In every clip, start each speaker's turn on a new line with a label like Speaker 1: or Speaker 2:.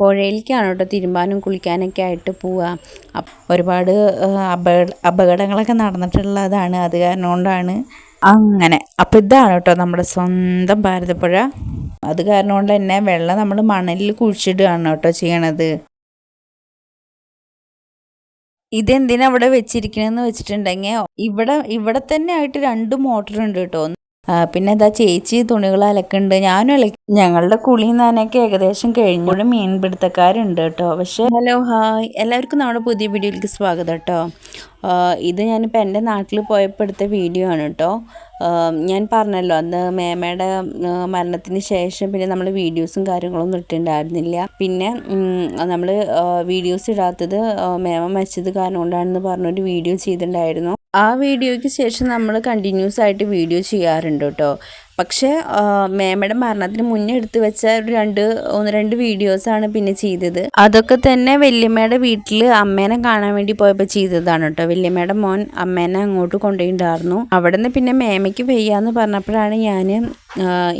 Speaker 1: പുഴയിലേക്കാണ് കേട്ടോ തിരുമ്പാനും കുളിക്കാനൊക്കെ ആയിട്ട് പോവുക. ഒരുപാട് അപകട അപകടങ്ങളൊക്കെ നടന്നിട്ടുള്ളതാണ്. അത് കാരണം കൊണ്ടാണ് അങ്ങനെ. അപ്പം ഇതാണ് കേട്ടോ നമ്മുടെ സ്വന്തം ഭാരതപ്പുഴ. അത് കാരണം കൊണ്ട് തന്നെ വെള്ളം നമ്മൾ മണലിൽ കുഴിച്ചിടുകയാണ് കേട്ടോ ചെയ്യണത്. ഇതെന്തിനാ അവിടെ വെച്ചിരിക്കണമെന്ന് വെച്ചിട്ടുണ്ടെങ്കിൽ ഇവിടെ ഇവിടെ തന്നെ ആയിട്ട് രണ്ട് മോട്ടറുണ്ട് കേട്ടോ. പിന്നെ എന്താ ചേച്ചി തുണികൾ അലക്കുന്നുണ്ട്. ഞാനും അലക്കി. ഞങ്ങളുടെ കുളി നനയൊക്കെ ഏകദേശം കഴിഞ്ഞപ്പോഴും മീൻപിടുത്തക്കാരുണ്ട് കേട്ടോ. പക്ഷെ ഹലോ ഹായ്. എല്ലാവർക്കും നമ്മുടെ പുതിയ വീഡിയോയിലേക്ക് സ്വാഗതം കേട്ടോ. ഇത് ഞാനിപ്പോൾ എന്റെ നാട്ടിൽ പോയപ്പോൾ എടുത്ത വീഡിയോ ആണ് കേട്ടോ. ഞാൻ പറഞ്ഞല്ലോ അന്ന് മേമയുടെ മരണത്തിന് ശേഷം പിന്നെ നമ്മൾ വീഡിയോസും കാര്യങ്ങളൊന്നും ഇട്ടിട്ടുണ്ടായിരുന്നില്ല. പിന്നെ നമ്മൾ വീഡിയോസ് ഇടാത്തത് മേമ മരിച്ചത് കാരണം കൊണ്ടാണെന്ന് പറഞ്ഞൊരു വീഡിയോ ചെയ്തിട്ടുണ്ടായിരുന്നു. ആ വീഡിയോയ്ക്ക് ശേഷം നമ്മൾ കണ്ടിന്യൂസ് ആയിട്ട് വീഡിയോ ചെയ്യാറുണ്ട് കേട്ടോ. പക്ഷേ മേമയുടെ മരണത്തിന് മുന്നേ എടുത്തു വെച്ച ഒരു രണ്ട് ഒന്ന് രണ്ട് വീഡിയോസാണ് പിന്നെ ചെയ്തത്. അതൊക്കെ തന്നെ വല്യമ്മയുടെ വീട്ടിൽ അമ്മേനെ കാണാൻ വേണ്ടി പോയപ്പോൾ ചെയ്തതാണ് കേട്ടോ. വല്യമ്മയുടെ മോൻ അമ്മേനെ അങ്ങോട്ട് കൊണ്ടുപോയിട്ടുണ്ടായിരുന്നു അവിടെ നിന്ന് പിന്നെ മേമയ്ക്ക് വയ്യാന്ന് പറഞ്ഞപ്പോഴാണ് ഞാൻ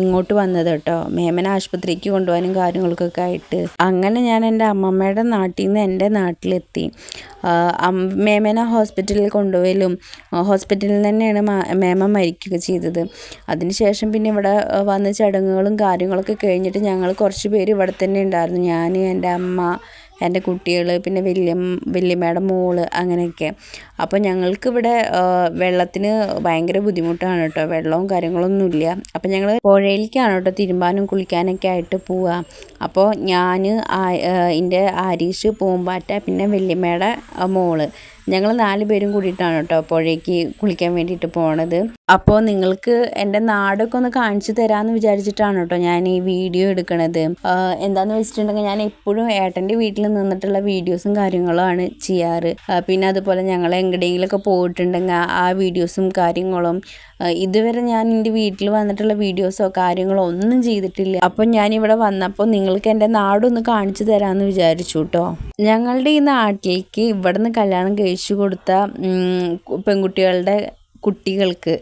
Speaker 1: ഇങ്ങോട്ട് വന്നത് കേട്ടോ. മേമന ആശുപത്രിക്ക് കൊണ്ടുപോകാനും കാര്യങ്ങൾക്കൊക്കെ ആയിട്ട്. അങ്ങനെ ഞാൻ എന്റെ അമ്മമ്മയുടെ നാട്ടിൽ നിന്ന് എന്റെ നാട്ടിലെത്തി. മേമന ഹോസ്പിറ്റലിൽ കൊണ്ടുപോയാലും ഹോസ്പിറ്റലിൽ തന്നെയാണ് മേമ മരിക്കുക ചെയ്തത്. അതിനുശേഷം പിന്നെ ഇവിടെ വന്ന് ചടങ്ങുകളും കാര്യങ്ങളൊക്കെ കഴിഞ്ഞിട്ട് ഞങ്ങൾ കുറച്ച് പേര് ഇവിടെ തന്നെ ഉണ്ടായിരുന്നു. ഞാൻ എന്റെ അമ്മ എന്റെ കുട്ടികൾ പിന്നെ വലിയ വല്യമ്മയുടെ മോൾ അങ്ങനെയൊക്കെ. അപ്പോൾ ഞങ്ങൾക്കിവിടെ വെള്ളത്തിന് ഭയങ്കര ബുദ്ധിമുട്ടാണ് കേട്ടോ. വെള്ളവും കാര്യങ്ങളൊന്നും ഇല്ല അപ്പോൾ ഞങ്ങൾ പുഴയിലേക്കാണ് കേട്ടോ തിരുമ്പാനും കുളിക്കാനൊക്കെ ആയിട്ട് പോവുക. അപ്പോൾ ഞാൻ എന്റെ ആരീഷ് പൂമ്പാറ്റ പിന്നെ വല്യമ്മയുടെ മോൾ. ഞങ്ങൾ നാല് പേരും കൂടിയിട്ടാണ് കേട്ടോ പുഴയ്ക്ക് കുളിക്കാൻ വേണ്ടിയിട്ട് പോണത്. അപ്പോൾ നിങ്ങൾക്ക് എന്റെ നാടൊക്കെ ഒന്ന് കാണിച്ചു തരാമെന്ന് വിചാരിച്ചിട്ടാണ് കേട്ടോ ഞാൻ ഈ വീഡിയോ എടുക്കണത്. എന്താണെന്ന് വെച്ചിട്ടുണ്ടെങ്കിൽ ഞാൻ എപ്പോഴും ഏട്ടന്റെ വീട്ടിൽ നിന്നിട്ടുള്ള വീഡിയോസും കാര്യങ്ങളുമാണ് ചെയ്യാറ്. പിന്നെ അതുപോലെ ഞങ്ങൾ എങ്ങടെയെങ്കിലുമൊക്കെ പോയിട്ടുണ്ടെങ്കിൽ ആ- വീഡിയോസും കാര്യങ്ങളും ഇതുവരെ ഞാൻ എന്റെ വീട്ടിൽ വന്നിട്ടുള്ള വീഡിയോസോ കാര്യങ്ങളോ ഒന്നും ചെയ്തിട്ടില്ല. അപ്പം ഞാനിവിടെ വന്നപ്പോൾ നിങ്ങൾക്ക് എന്റെ നാടൊന്ന് കാണിച്ചു തരാമെന്ന് വിചാരിച്ചു കേട്ടോ. ഞങ്ങളുടെ ഈ നാട്ടിലേക്ക് ഇവിടെ നിന്ന് കല്യാണം കഴിച്ചു കൊടുത്ത പെൺകുട്ടികളുടെ കുട്ടികൾക്ക്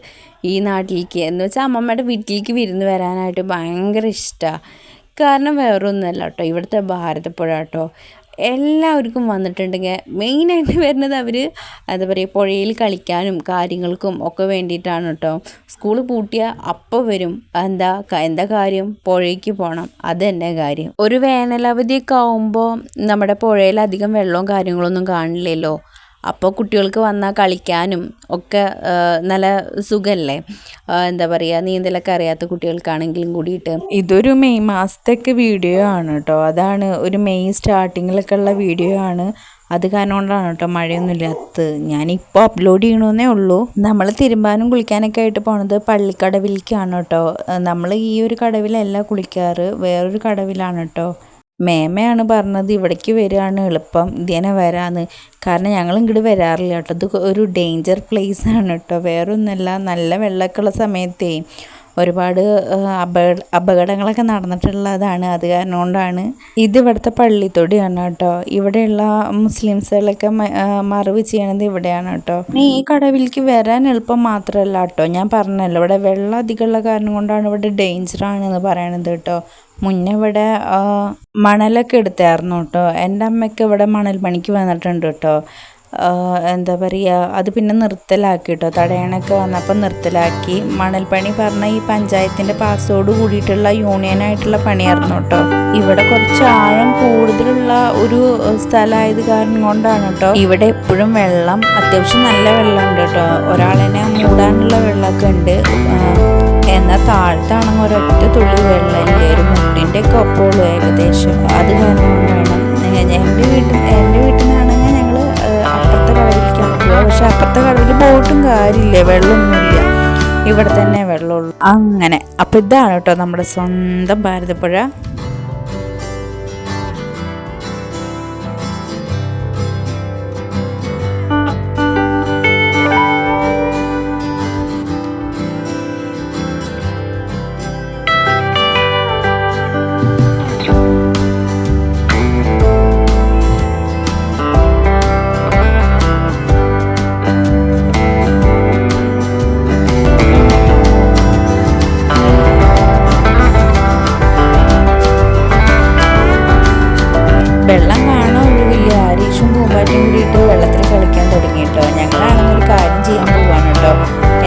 Speaker 1: ഈ നാട്ടിലേക്ക് എന്ന് വെച്ചാൽ അമ്മമ്മയുടെ വീട്ടിലേക്ക് വിരുന്ന് വരാനായിട്ട് ഭയങ്കര ഇഷ്ടമാണ് കാരണം വേറൊന്നുമല്ല കേട്ടോ ഇവിടുത്തെ ഭാരതപ്പുഴ കേട്ടോ. എല്ലാവർക്കും വന്നിട്ടുണ്ടെങ്കിൽ മെയിനായിട്ട് വരുന്നത് അവർ എന്താ പറയുക പുഴയിൽ കളിക്കാനും കാര്യങ്ങൾക്കും ഒക്കെ വേണ്ടിയിട്ടാണ് കേട്ടോ. സ്കൂൾ പൂട്ടിയ അപ്പോൾ വരും. എന്താ എന്താ കാര്യം? പുഴയ്ക്ക് പോകണം അത് തന്നെ കാര്യം. ഒരു വേനലവധിയൊക്കെ ആവുമ്പോൾ നമ്മുടെ പുഴയിൽ അധികം വെള്ളവും കാര്യങ്ങളൊന്നും കാണില്ലല്ലോ. അപ്പോൾ കുട്ടികൾക്ക് വന്നാൽ കളിക്കാനും ഒക്കെ നല്ല സുഖമല്ലേ എന്താ പറയുക നീന്തലൊക്കെ അറിയാത്ത കുട്ടികൾക്കാണെങ്കിലും കൂടിയിട്ട്. ഇതൊരു മെയ് മാസത്തേക്ക് വീഡിയോ ആണ് കേട്ടോ. അതാണ് ഒരു മെയ് സ്റ്റാർട്ടിങ്ങിലൊക്കെ ഉള്ള വീഡിയോ ആണ്. അത് കാരണം കൊണ്ടാണ് കേട്ടോ മഴയൊന്നും ഇല്ലാത്തത്. ഞാനിപ്പോൾ അപ്ലോഡ് ചെയ്യണമെന്നേ ഉള്ളൂ. നമ്മൾ തിരുമ്പാനും കുളിക്കാനൊക്കെ ആയിട്ട് പോണത് പള്ളിക്കടവിലേക്കാണ് കേട്ടോ. നമ്മൾ ഈ ഒരു കടവിലല്ല കുളിക്കാറ്. വേറൊരു കടവിലാണ് കേട്ടോ. മേമയാണ് പറഞ്ഞത് ഇവിടേക്ക് വരികയാണ് എളുപ്പം ഇതിനെ വരാന്ന്. കാരണം ഞങ്ങൾ ഇങ്ങോട്ട് വരാറില്ല കേട്ടോ. ഇത് ഒരു ഡേഞ്ചർ പ്ലേസ് ആണ് കേട്ടോ. വേറൊന്നുമല്ല നല്ല വെള്ളമൊക്കെ ഉള്ള സമയത്തേ ഒരുപാട് അപകട അപകടങ്ങളൊക്കെ നടന്നിട്ടുള്ളതാണ്. അത് കാരണം കൊണ്ടാണ് ഇത് ഇവിടുത്തെ പള്ളിത്തൊടിയാണ് കേട്ടോ. ഇവിടെയുള്ള മുസ്ലിംസുകളൊക്കെ മറിവ് ചെയ്യണത് ഇവിടെയാണ് കേട്ടോ. ഈ കടവിലേക്ക് വരാൻ എളുപ്പം മാത്രമല്ല കേട്ടോ. ഞാൻ പറഞ്ഞല്ലോ ഇവിടെ വെള്ളം അധികമുള്ള കാരണം കൊണ്ടാണ് ഇവിടെ ഡേഞ്ചറാണെന്ന് പറയണത് കേട്ടോ. മുന്നേ ഇവിടെ മണലൊക്കെ എടുത്തായിരുന്നു കേട്ടോ. എന്റെ അമ്മയ്ക്ക് ഇവിടെ മണൽ പണിക്ക് വന്നിട്ടുണ്ട് കേട്ടോ. എന്താ പറയുക അത് പിന്നെ നിർത്തലാക്കി കേട്ടോ. തടയണൊക്കെ വന്നപ്പോൾ നിർത്തലാക്കി. മണൽപ്പണി പറഞ്ഞ ഈ പഞ്ചായത്തിന്റെ പാസ്സോട് കൂടിയിട്ടുള്ള യൂണിയനായിട്ടുള്ള പണിയായിരുന്നു കേട്ടോ. ഇവിടെ കുറച്ച് ആഴം കൂടുതലുള്ള ഒരു സ്ഥലമായത് കാരണം കൊണ്ടാണ് കേട്ടോ. ഇവിടെ എപ്പോഴും വെള്ളം അത്യാവശ്യം നല്ല വെള്ളമുണ്ട് കേട്ടോ. ഒരാളിനെ മൂടാനുള്ള വെള്ളമൊക്കെ ഉണ്ട്. എന്നാൽ താഴത്താണെങ്കിൽ ഒരൊറ്റ തുള്ളി വെള്ളമില്ല? ഒരു മുട്ടിന്റെ ഒക്കെ ഒപ്പമുള്ളൂ ഏകദേശം. അത് കാരണം എന്റെ വീട്ടിൽ എന്റെ വീട്ടിൽ നിന്നാണെങ്കിൽ ഞങ്ങൾ അപ്പുറത്തെ കടലിലേക്കാണ് പോവുക. പക്ഷെ അപ്പുറത്തെ കടലിൽ പോയിട്ടും കാര്യമില്ല വെള്ളമൊന്നുമില്ല. ഇവിടെ തന്നെ വെള്ളമുള്ളൂ. അങ്ങനെ. അപ്പോൾ ഇതാണ് കേട്ടോ നമ്മുടെ സ്വന്തം ഭാരതപ്പുഴ. വീട്ടിൽ വെള്ളത്തിൽ കളിക്കാൻ തുടങ്ങി കേട്ടോ. ഞങ്ങളാണെങ്കിൽ ഒരു കാര്യം ചെയ്യാൻ പോവാണ് കേട്ടോ.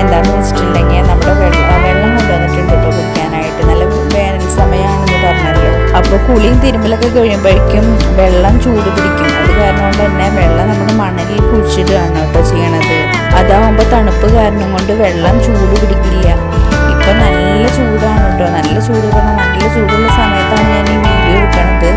Speaker 1: എന്താണെന്ന് വെച്ചിട്ടുണ്ടെങ്കിൽ നമ്മുടെ വെള്ളം വെള്ളം കൊണ്ടുവന്നിട്ടുണ്ട് കേട്ടോ കുടിക്കാനായിട്ട്. നല്ല വേനൽ സമയമാണെന്ന് പറഞ്ഞല്ലോ. അപ്പോൾ കുളിയും തിരുമ്പലൊക്കെ കഴിയുമ്പോഴേക്കും വെള്ളം ചൂട് പിടിക്കും. അത് കാരണം തന്നെ വെള്ളം നമ്മൾ മണലിൽ കുഴിച്ചിടുകയാണ് കേട്ടോ ചെയ്യണത്. അതാവുമ്പോൾ തണുപ്പ് കാരണം കൊണ്ട് വെള്ളം ചൂട് പിടിക്കില്ല. ഇപ്പം നല്ല ചൂടാണ് കേട്ടോ. നല്ല ചൂട് പറഞ്ഞാൽ നല്ല ചൂടുള്ള സമയത്താണ് ഞാൻ ഈ വീഡിയോ എടുക്കണത്.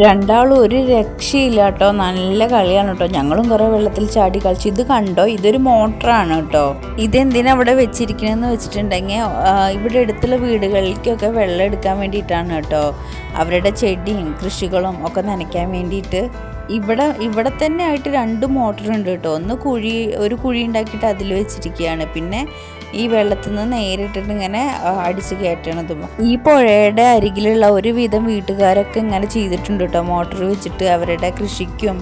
Speaker 1: രണ്ടാളും ഒരു രക്ഷയില്ല കേട്ടോ നല്ല കളിയാണ് കേട്ടോ ഞങ്ങളും കുറേ വെള്ളത്തിൽ ചാടി കളിച്ചു. ഇത് കണ്ടോ? ഇതൊരു മോട്ടറാണ് കേട്ടോ ഇതെന്തിനാ അവിടെ വെച്ചിരിക്കണമെന്ന് വെച്ചിട്ടുണ്ടെങ്കിൽ ഇവിടെ അടുത്തുള്ള വീടുകളിലേക്കൊക്കെ വെള്ളം എടുക്കാൻ വേണ്ടിയിട്ടാണ് കേട്ടോ അവരുടെ ചെടിയും കൃഷികളും ഒക്കെ നനയ്ക്കാൻ വേണ്ടിയിട്ട് ഇവിടെ ഇവിടെ തന്നെ ആയിട്ട് രണ്ട് മോട്ടർ ഉണ്ട് കേട്ടോ. ഒന്ന് കുഴി ഒരു കുഴി ഉണ്ടാക്കിയിട്ട് അതിൽ വെച്ചിരിക്കുകയാണ്. പിന്നെ ഈ വെള്ളത്തിൽ നിന്ന് നേരിട്ടിട്ട് ഇങ്ങനെ അടിച്ച് കയറ്റണതും ഈ പുഴയുടെ അരികിലുള്ള ഒരുവിധം വീട്ടുകാരൊക്കെ ഇങ്ങനെ ചെയ്തിട്ടുണ്ട് കേട്ടോ. മോട്ടർ വെച്ചിട്ട് അവരുടെ കൃഷിക്കും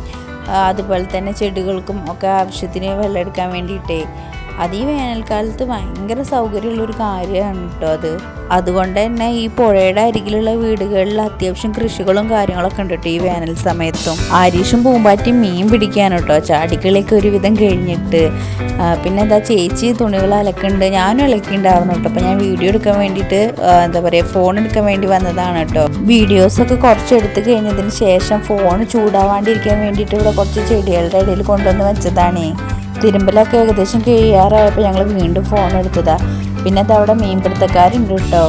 Speaker 1: അതുപോലെ തന്നെ ചെടികൾക്കും ഒക്കെ ആവശ്യത്തിന് വെള്ളം എടുക്കാൻ വേണ്ടിയിട്ടേ. അത് ഈ വേനൽക്കാലത്ത് ഭയങ്കര സൗകര്യമുള്ളൊരു കാര്യമാണ് കേട്ടോ അത്. അതുകൊണ്ട് തന്നെ ഈ പുഴയുടെ അരികിലുള്ള വീടുകളിൽ അത്യാവശ്യം കൃഷികളും കാര്യങ്ങളൊക്കെ ഉണ്ട് കേട്ടോ ഈ വേനൽ സമയത്തും. ആരീഷും പൂമ്പാറ്റിയും മീൻ പിടിക്കാൻ കേട്ടോ. ചാടിക്കളിയൊക്കെ ഒരുവിധം കഴിഞ്ഞിട്ട്. പിന്നെ എന്താ ചേച്ചി തുണികൾ അലക്കുന്നുണ്ട്. ഞാനും അലക്കിണ്ടായിരുന്നു കേട്ടോ. അപ്പം ഞാൻ വീഡിയോ എടുക്കാൻ വേണ്ടിയിട്ട് എന്താ പറയുക ഫോൺ എടുക്കാൻ വേണ്ടി വന്നതാണ് കേട്ടോ. വീഡിയോസൊക്കെ കുറച്ച് എടുത്ത് കഴിഞ്ഞതിന് ശേഷം ഫോൺ ചൂടാവാണ്ടിരിക്കാൻ വേണ്ടിയിട്ട് ഇവിടെ കുറച്ച് ചെടികളുടെ ഇടയിൽ കൊണ്ടുവന്ന് വെച്ചതാണേ. തിരുമ്പലൊക്കെ ഏകദേശം കഴിയാറായപ്പോൾ ഞങ്ങൾ വീണ്ടും ഫോൺ എടുത്തതാണ് പിന്നെ അത് അവിടെ മീൻപിടുത്തക്കാരുണ്ട് കേട്ടോ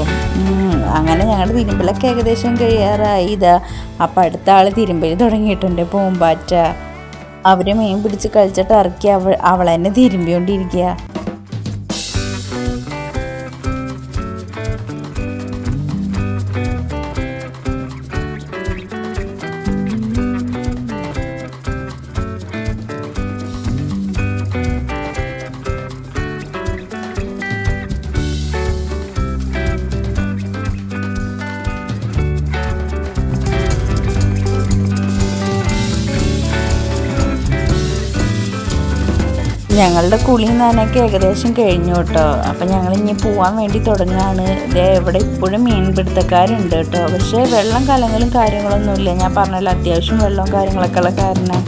Speaker 1: അങ്ങനെ ഞങ്ങളുടെ തിരുമ്പലൊക്കെ ഏകദേശം കഴിയാറായി ഇതാ അപ്പം അടുത്ത ആൾ തിരുമ്പൽ തുടങ്ങിയിട്ടുണ്ട് പൂമ്പാറ്റ. അവർ മീൻ പിടിച്ച് കളിച്ചിട്ട് ഇറക്കി അവൾ അവളെന്നെ തിരുമ്പിക്കൊണ്ടിരിക്കുക ഞങ്ങളുടെ കുളിയും നനയൊക്കെ ഏകദേശം കഴിഞ്ഞു കേട്ടോ. അപ്പം ഞങ്ങൾ ഇനി പോകാൻ വേണ്ടി തുടങ്ങുകയാണ് ഇതേ ഇവിടെ ഇപ്പോഴും മീൻപിടുത്തക്കാരുണ്ട് കേട്ടോ. പക്ഷേ വെള്ളം കലങ്ങളും കാര്യങ്ങളൊന്നുമില്ല ഞാൻ പറഞ്ഞല്ലോ അത്യാവശ്യം വെള്ളവും കാര്യങ്ങളൊക്കെ ഉള്ള കാരണം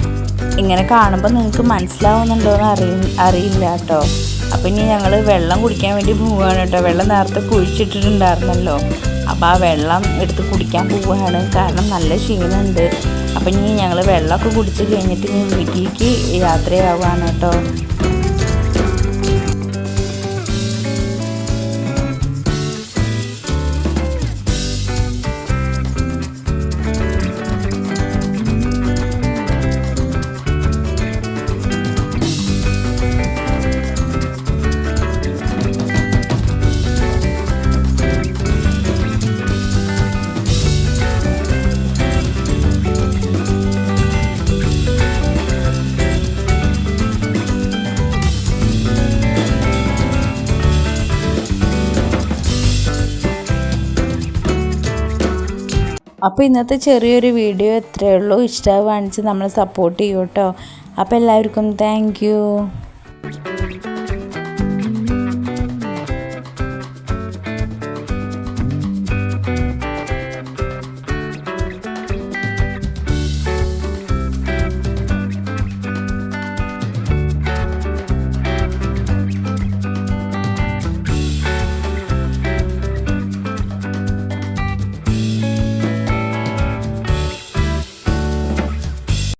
Speaker 1: ഇങ്ങനെ കാണുമ്പോൾ നിങ്ങൾക്ക് മനസ്സിലാവുന്നുണ്ടോ എന്ന് അറിയ അറിയില്ല കേട്ടോ. അപ്പം ഇനി ഞങ്ങൾ വെള്ളം കുടിക്കാൻ വേണ്ടി പോവുകയാണ് കേട്ടോ. വെള്ളം നേരത്തെ കുഴിച്ചിട്ടിട്ടുണ്ടായിരുന്നല്ലോ. അപ്പോൾ ആ വെള്ളം എടുത്ത് കുടിക്കാൻ പോവുകയാണ് കാരണം നല്ല ക്ഷീണമുണ്ട്. അപ്പം ഇനി ഞങ്ങൾ വെള്ളമൊക്കെ കുടിച്ച് കഴിഞ്ഞിട്ട് ഇനി വീട്ടിലേക്ക് യാത്രയാവുകയാണ് കേട്ടോ. അപ്പോൾ ഇന്നത്തെ ചെറിയൊരു വീഡിയോ എത്രയേ ഉള്ളൂ. ഇഷ്ടമാവാണിച്ച് നമ്മളെ സപ്പോർട്ട് ചെയ്യൂ കേട്ടോ അപ്പോൾ എല്ലാവർക്കും താങ്ക്